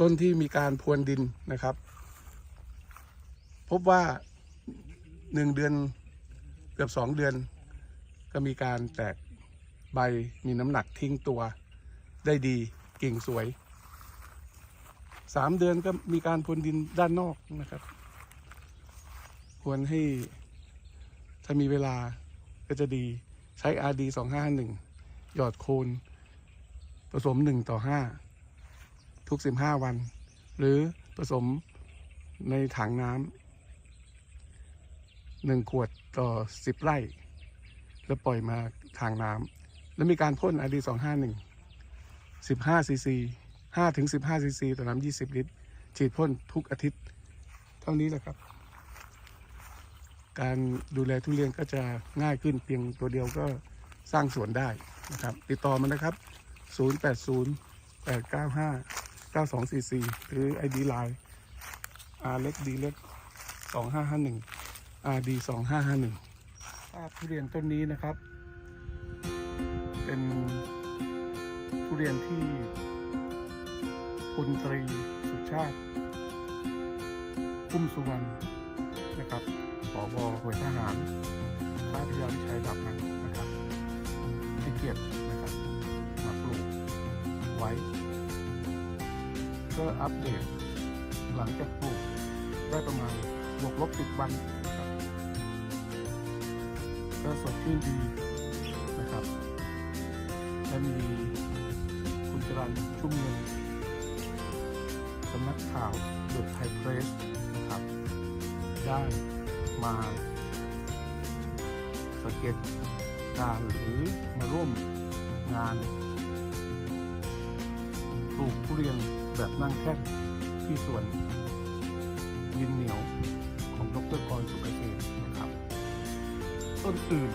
ต้นที่มีการพรวนดินนะครับ พบว่าหนึ่งเดือนเกือบสองเดือน ก็มีการแตกใบมีน้ำหนักทิ้งตัวได้ดีกิ่งสวยสามเดือนก็มีการพรวนดินด้านนอกนะครับ ควรให้ถ้ามีเวลาก็จะดีใช้ RD 2 5 1หยอดโคนผสม 1 ต่อ 5 ทุก 15 วัน หรือผสมในถังน้ำหนึ่งขวดต่อ 10 ไร่ แล้วปล่อยมาทางน้ำแล้วมีการพ่น RD 2 5 1 15ซีซี5ถึง15ซีซีต่อน้ำ20ลิตร ฉีดพ่นทุกอาทิตย์ เท่านี้แหละครับ การดูแลทุเรียนก็จะง่ายขึ้นเพียงตัวเดียวก็สร้างสวนได้นะครับ ติดต่อมานะครับ 080 895 9244 หรือ ID Line R เล็ก D เล็ก 2551 RD 2551ภาพทุเรียนต้นนี้นะครับ เป็นทุเรียนที่คุณตรีสุชาติพุ่มสุวรรณนะครับผอบหน่วยทหารค่ายพยาวิชัยดับหันนะครับที่เกียรตินะครับมาปลูกไว้ ก็อัปเดต หลังจากปลูกได้ประมาณบวกลบสิบวันนะครับก็สดชื่นดีนะครับ และมีคุณจรันชุ่มเงินสำนักข่าวเดอะไทยเพรสนะครับ ได้มาสังเกตการหรือมาร่วมงาน ลูกทุเรียนแบบนั่งแท่นที่สวนดินเหนียวของดรกรสุกเกษมนะครับ ต้นอื่น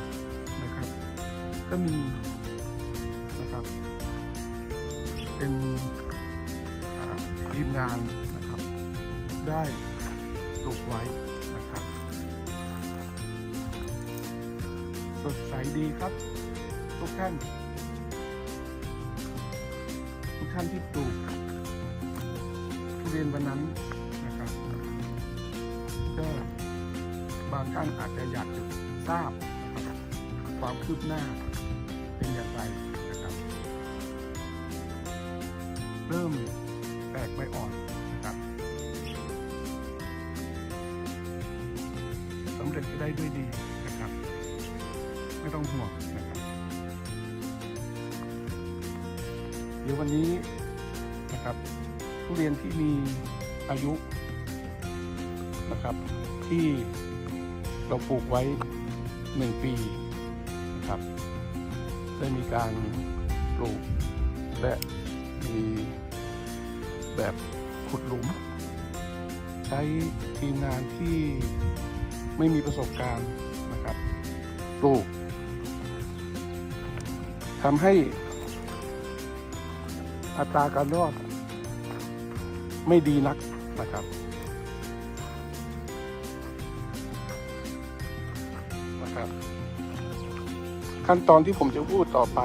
นะครับ ก็มีนะครับ เป็นอาทีมงานนะครับ ได้ปลูกไว้นะครับสดใสดีครับ ทุกท่าน ท่านที่ปลูกทุเรียนวันนั้นนะครับก็บางท่านอาจจะอยากจะทราบนะครับความคืบหน้าเป็นอย่างไรนะครับ เริ่มแตกใบอ่อนนะครับสำเร็จได้ด้วยดีนะครับ ไม่ต้องห่วง เดี๋ยววันนี้นะครับทุเรียนที่มีอายุนะครับที่เราปลูกไว้หนึ่งปีนะครับ ได้มีการปลูกและมีแบบขุดหลุม ใช้ทีมงานที่ไม่มีประสบการณ์นะครับ ปลูกทำให้ อัตราการรอด ไม่ดีนักนะครับนะครับ ขั้นตอนที่ผมจะพูดต่อไป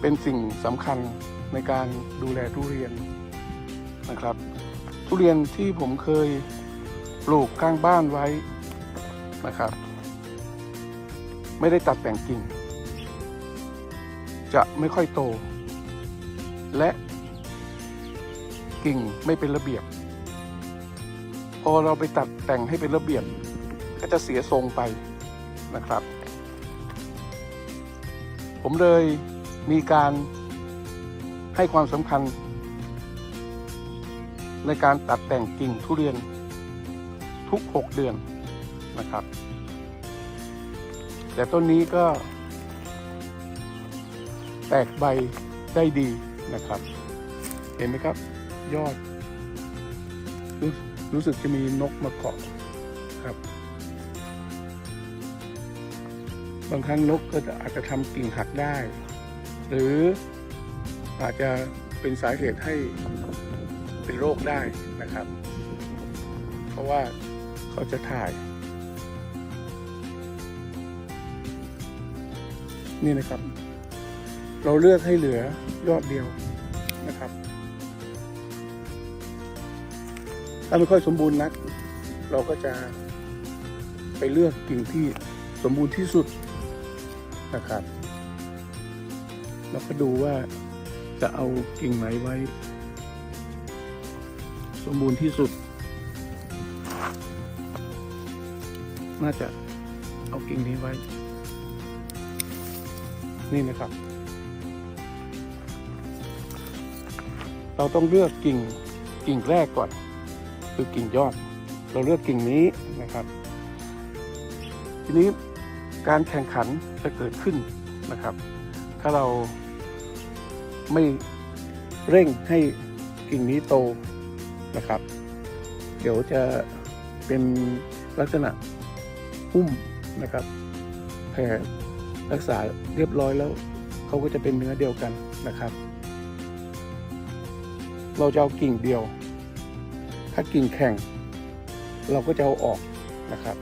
เป็นสิ่งสำคัญในการดูแลทุเรียนนะครับ ทุเรียนที่ผมเคยปลูกข้างบ้านไว้นะครับ ไม่ได้ตัดแต่งกิ่งจะไม่ค่อยโต และกิ่งไม่เป็นระเบียบ พอเราไปตัดแต่งให้เป็นระเบียบ ก็จะเสียทรงไปนะครับ ผมเลยมีการให้ความสำคัญ ในการตัดแต่งกิ่งทุเรียนทุก 6 เดือนนะครับ แต่ต้นนี้ก็แตกใบได้ดี นะครับ เห็นไหมครับ ยอดรรู้สึกจะมีนกมาเกาะครับ บางครั้งนกก็จะอาจจะทำกิ่งหักได้ หรืออาจจะเป็นสาเหตุให้เป็นโรคได้นะครับ เพราะว่าเขาจะถ่าย นี่นะครับ เราเลือกให้เหลือยอดเดียวนะครับถ้าไม่ค่อยสมบูรณ์นัก เราก็จะไปเลือกกิ่งที่สมบูรณ์ที่สุดนะครับแล้วก็ดูว่าจะเอากิ่งไหนไว้ สมบูรณ์ที่สุด น่าจะเอากิ่งนี้ไว้ นี่นะครับ เราต้องเลือกกิ่งกิ่งแรกก่อน คือกิ่งยอด เราเลือกกิ่งนี้นะครับ ทีนี้การแข่งขันจะเกิดขึ้นนะครับ ถ้าเราไม่เร่งให้กิ่งนี้โตนะครับ เดี๋ยวจะเป็นลักษณะหุ้มนะครับแผ่รักษาเรียบร้อยแล้วเขาก็จะเป็นเนื้อเดียวกันนะครับ เราจะเอากิ่งเดียว ถ้ากิ่งแข็ง เราก็จะเอาออกนะครับ